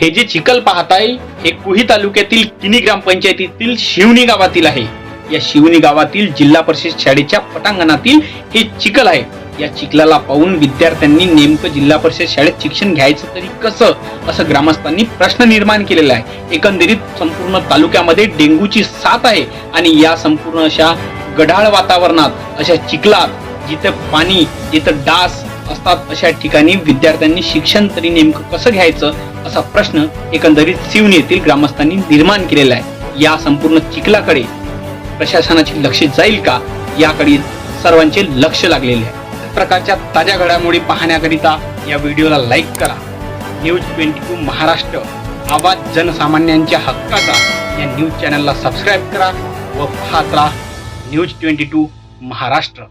हे जे चिखल पाहताय हे कुही तालुक्यातील किनी ग्रामपंचायतीतील शिवणी गावातील आहे. या शिवणी गावातील जिल्हा परिषद शाळेच्या पटांगणातील हे चिखल आहे. या चिखलाला पाहून विद्यार्थ्यांनी नेमकं जिल्हा परिषद शाळेत शिक्षण घ्यायचं तरी कसं असं ग्रामस्थांनी प्रश्न निर्माण केलेला आहे. एकंदरीत संपूर्ण तालुक्यामध्ये डेंग्यूची साथ आहे आणि या संपूर्ण अशा गढाळ वातावरणात अशा चिखलात जिथे पाणी जिथं डास असतात अशा ठिकाणी विद्यार्थ्यांनी शिक्षण तरी नेमकं कसं घ्यायचं असा प्रश्न एकंदरीत सिवनी येथील ग्रामस्थांनी निर्माण केलेला आहे. या संपूर्ण चिखलाकडे प्रशासनाचे लक्ष जाईल का? याकडे सर्वांचे लक्ष लागलेले आहे. प्रकारच्या ताज्या घडामोडी पाहण्याकरिता या व्हिडिओला लाईक करा. न्यूज ट्वेंटी टू महाराष्ट्र आवाज जनसामान्यांच्या हक्काचा या न्यूज चॅनलला सबस्क्राईब करा व पाहत राहा न्यूज ट्वेंटी टू महाराष्ट्र.